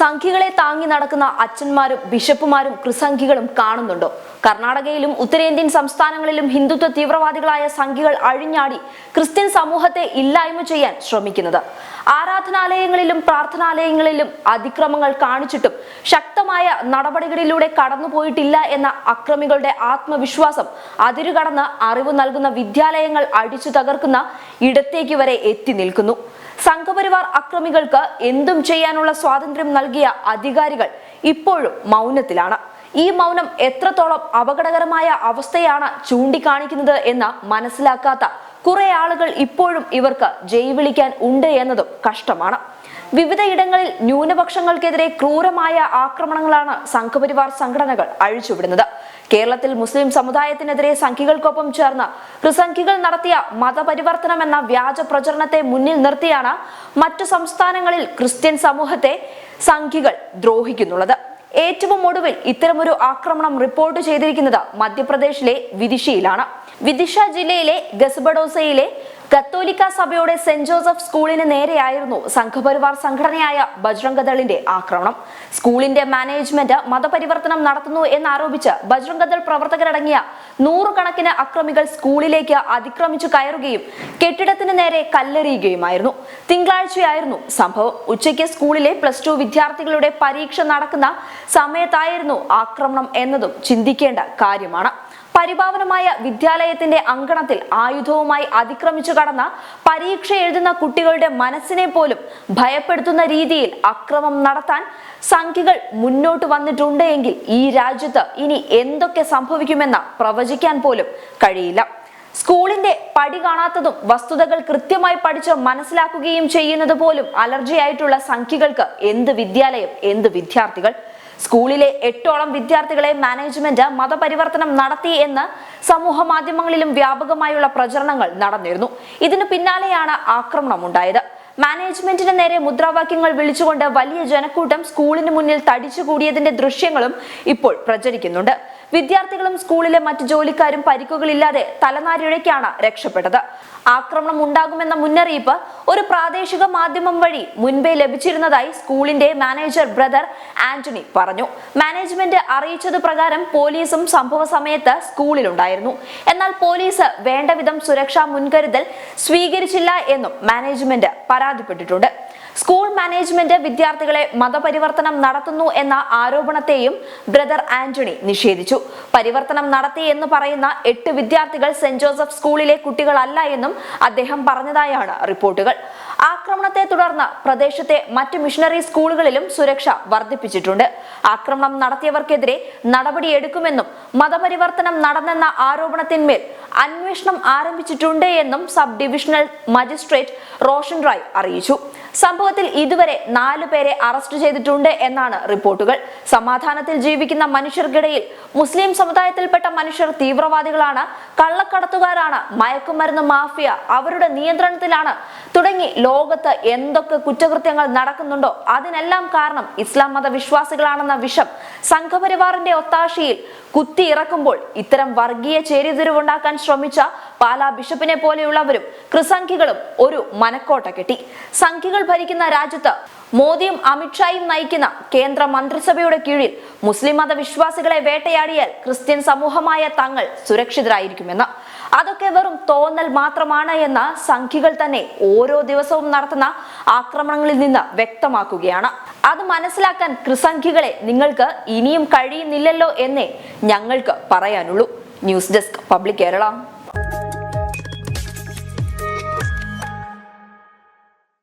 സംഘികളെ താങ്ങി നടക്കുന്ന അച്ഛന്മാരും ബിഷപ്പുമാരും കൃസംഖികളും കാണുന്നുണ്ടോ. കർണാടകയിലും ഉത്തരേന്ത്യൻ സംസ്ഥാനങ്ങളിലും ഹിന്ദുത്വ തീവ്രവാദികളായ സംഖ്യകൾ അഴിഞ്ഞാടി ക്രിസ്ത്യൻ സമൂഹത്തെ ഇല്ലായ്മ ചെയ്യാൻ ശ്രമിക്കുന്നത്. ആരാധനാലയങ്ങളിലും പ്രാർത്ഥനാലയങ്ങളിലും അതിക്രമങ്ങൾ കാണിച്ചിട്ടും ശക്തമായ നടപടികളിലൂടെ കടന്നുപോയിട്ടില്ല എന്ന അക്രമികളുടെ ആത്മവിശ്വാസം അതിരുകടന്ന് അറിവ് നൽകുന്ന വിദ്യാലയങ്ങൾ അടിച്ചു തകർക്കുന്ന ഇടത്തേക്ക് വരെ എത്തി നിൽക്കുന്നു. സംഘപരിവാർ അക്രമികൾക്ക് എന്തും ചെയ്യാനുള്ള സ്വാതന്ത്ര്യം നൽകിയ അധികാരികൾ ഇപ്പോഴും മൗനത്തിലാണ്. ഈ മൗനം എത്രത്തോളം അപകടകരമായ അവസ്ഥയാണ് ചൂണ്ടിക്കാണിക്കുന്നത് എന്ന് മനസ്സിലാക്കാത്ത കുറെ ആളുകൾ ഇപ്പോഴും ഇവർക്ക് ജയ് വിളിക്കാൻ ഉണ്ട് എന്നതും കഷ്ടമാണ്. വിവിധ ഇടങ്ങളിൽ ന്യൂനപക്ഷങ്ങൾക്കെതിരെ ക്രൂരമായ ആക്രമണങ്ങളാണ് സംഘപരിവാർ സംഘടനകൾ അഴിച്ചുവിടുന്നത്. കേരളത്തിൽ മുസ്ലിം സമുദായത്തിനെതിരെ സംഖ്യകൾക്കൊപ്പം ചേർന്ന് ക്രിസംഖികൾ നടത്തിയ മതപരിവർത്തനം എന്ന വ്യാജ പ്രചരണത്തെ മുന്നിൽ നിർത്തിയാണ് മറ്റു സംസ്ഥാനങ്ങളിൽ ക്രിസ്ത്യൻ സമൂഹത്തെ സംഖ്യകൾ ദ്രോഹിക്കുന്നുള്ളത്. ഏറ്റവും ഒടുവിൽ ഇത്തരമൊരു ആക്രമണം റിപ്പോർട്ട് ചെയ്തിരിക്കുന്നത് മധ്യപ്രദേശിലെ വിദിഷയിലാണ് വിദിഷ ജില്ലയിലെ ഗസ്ബഡോസയിലെ കത്തോലിക്ക സഭയുടെ സെന്റ് ജോസഫ് സ്കൂളിന് നേരെയായിരുന്നു സംഘപരിവാർ സംഘടനയായ ബജ്രംഗദളിന്റെ ആക്രമണം. സ്കൂളിന്റെ മാനേജ്മെന്റ് മതപരിവർത്തനം നടത്തുന്നു എന്നാരോപിച്ച് ബജ്രംഗദൾ പ്രവർത്തകരടങ്ങിയ നൂറുകണക്കിന് അക്രമികൾ സ്കൂളിലേക്ക് അതിക്രമിച്ചു കയറുകയും കെട്ടിടത്തിന് നേരെ കല്ലെറിയുകയുമായിരുന്നു. തിങ്കളാഴ്ചയായിരുന്നു സംഭവം. ഉച്ചയ്ക്ക് സ്കൂളിലെ പ്ലസ് ടു വിദ്യാർത്ഥികളുടെ പരീക്ഷ നടക്കുന്ന സമയത്തായിരുന്നു ആക്രമണം എന്നതും ചിന്തിക്കേണ്ട കാര്യമാണ്. പരിപാവനമായ വിദ്യാലയത്തിന്റെ അങ്കണത്തിൽ ആയുധവുമായി അതിക്രമിച്ചു കടന്ന പരീക്ഷ എഴുതുന്ന കുട്ടികളുടെ മനസ്സിനെ പോലും ഭയപ്പെടുത്തുന്ന രീതിയിൽ അക്രമം നടത്താൻ സംഖ്യകൾ മുന്നോട്ട് വന്നിട്ടുണ്ട് എങ്കിൽ ഈ രാജ്യത്ത് ഇനി എന്തൊക്കെ സംഭവിക്കുമെന്ന് പ്രവചിക്കാൻ പോലും കഴിയില്ല. സ്കൂളിന്റെ പടി കാണാത്തതും വസ്തുതകൾ കൃത്യമായി പഠിച്ച് മനസ്സിലാക്കുകയും ചെയ്യുന്നത് പോലും അലർജിയായിട്ടുള്ള സംഖ്യകൾക്ക് എന്ത് വിദ്യാലയം എന്ത് വിദ്യാർത്ഥികൾ? സ്കൂളിലെ എട്ടോളം വിദ്യാർത്ഥികളെ മാനേജ്മെന്റ് മതപരിവർത്തനം നടത്തി എന്ന് സമൂഹ മാധ്യമങ്ങളിലും വ്യാപകമായുള്ള പ്രചരണങ്ങൾ നടന്നിരുന്നു. ഇതിനു പിന്നാലെയാണ് ആക്രമണം ഉണ്ടായത്. മാനേജ്മെന്റിന് നേരെ മുദ്രാവാക്യങ്ങൾ വിളിച്ചുകൊണ്ട് വലിയ ജനക്കൂട്ടം സ്കൂളിന് മുന്നിൽ തടിച്ചുകൂടിയതിന്റെ ദൃശ്യങ്ങളും ഇപ്പോൾ പ്രചരിക്കുന്നുണ്ട്. വിദ്യാർത്ഥികളും സ്കൂളിലെ മറ്റു ജോലിക്കാരും പരിക്കുകളില്ലാതെ തലനാരിഴയ്ക്കാണ് രക്ഷപ്പെട്ടത്. ആക്രമണം ഉണ്ടാകുമെന്ന മുന്നറിയിപ്പ് ഒരു പ്രാദേശിക മാധ്യമം വഴി മുൻപേ ലഭിച്ചിരുന്നതായി സ്കൂളിന്റെ മാനേജർ ബ്രദർ ആന്റണി പറഞ്ഞു. മാനേജ്മെന്റ് അറിയിച്ചത് പ്രകാരം പോലീസും സംഭവ സമയത്ത് സ്കൂളിലുണ്ടായിരുന്നു. എന്നാൽ പോലീസ് വേണ്ടവിധം സുരക്ഷാ മുൻകരുതൽ സ്വീകരിച്ചില്ല എന്നും മാനേജ്മെന്റ് പരാതിപ്പെട്ടിട്ടുണ്ട്. സ്കൂൾ മാനേജ്മെന്റ് വിദ്യാർത്ഥികളെ മതപരിവർത്തനം നടത്തുന്നു എന്ന ആരോപണത്തെയും ബ്രദർ ആന്റണി നിഷേധിച്ചു. പരിവർത്തനം നടത്തി എന്ന് പറയുന്ന എട്ട് വിദ്യാർത്ഥികൾ സെന്റ് ജോസഫ് സ്കൂളിലെ കുട്ടികളല്ല എന്നും അദ്ദേഹം പറഞ്ഞതായാണ് റിപ്പോർട്ടുകൾ. ആക്രമണത്തെ തുടർന്ന് പ്രദേശത്തെ മറ്റ് മിഷണറി സ്കൂളുകളിലും സുരക്ഷ വർദ്ധിപ്പിച്ചിട്ടുണ്ട്. ആക്രമണം നടത്തിയവർക്കെതിരെ നടപടിയെടുക്കുമെന്നും മതപരിവർത്തനം നടന്നെന്ന ആരോപണത്തിന്മേൽ അന്വേഷണം ആരംഭിച്ചിട്ടുണ്ട് എന്നും sub divisional magistrate Roshan Rai അറിയിച്ചു. സംഭവത്തിൽ ഇതുവരെ നാലു പേരെ അറസ്റ്റ് ചെയ്തിട്ടുണ്ട് എന്നാണ് റിപ്പോർട്ടുകൾ. സമാധാനത്തിൽ ജീവിക്കുന്ന മനുഷ്യർക്കിടയിൽ മുസ്ലിം സമുദായത്തിൽപ്പെട്ട മനുഷ്യർ തീവ്രവാദികളാണ്. കള്ളക്കടത്തുകാരാണ്. മയക്കുമരുന്ന് മാഫിയ അവരുടെ നിയന്ത്രണത്തിലാണ്. തുടങ്ങി ലോകത്ത് എന്തൊക്കെ കുറ്റകൃത്യങ്ങൾ നടക്കുന്നുണ്ടോ അതിനെല്ലാം കാരണം ഇസ്ലാം മതവിശ്വാസികളാണെന്ന വിഷം സംഘപരിവാറിന്റെ ഒത്താശയിൽ കുത്തിയിറക്കുമ്പോൾ ഇത്തരം വർഗീയ ചേരിതിരിവുണ്ടാക്കാൻ ശ്രമിച്ച പാലാ ബിഷപ്പിനെ പോലെയുള്ളവരും ക്രിസംഖികളും ഒരു മനക്കോട്ട കെട്ടി. സംഖ്യകൾ ഭരിക്കുന്ന രാജ്യത്ത് മോദിയും അമിത്ഷായും നയിക്കുന്ന കേന്ദ്ര മന്ത്രിസഭയുടെ കീഴിൽ മുസ്ലിം മതവിശ്വാസികളെ വേട്ടയാടിയാൽ ക്രിസ്ത്യൻ സമൂഹമായ തങ്ങൾ സുരക്ഷിതരായിരിക്കുമെന്ന് അതൊക്കെ വെറും തോന്നൽ മാത്രമാണ് എന്ന് സംഖ്യകൾ തന്നെ ഓരോ ദിവസവും നടത്തുന്ന ആക്രമണങ്ങളിൽ നിന്ന് വ്യക്തമാക്കുകയാണ്. അത് മനസ്സിലാക്കാൻ ക്രിസംഖ്യകളെ നിങ്ങൾക്ക് ഇനിയും കഴിയുന്നില്ലല്ലോ എന്നേ ഞങ്ങൾക്ക് പറയാനുള്ളൂ. News desk public Kerala.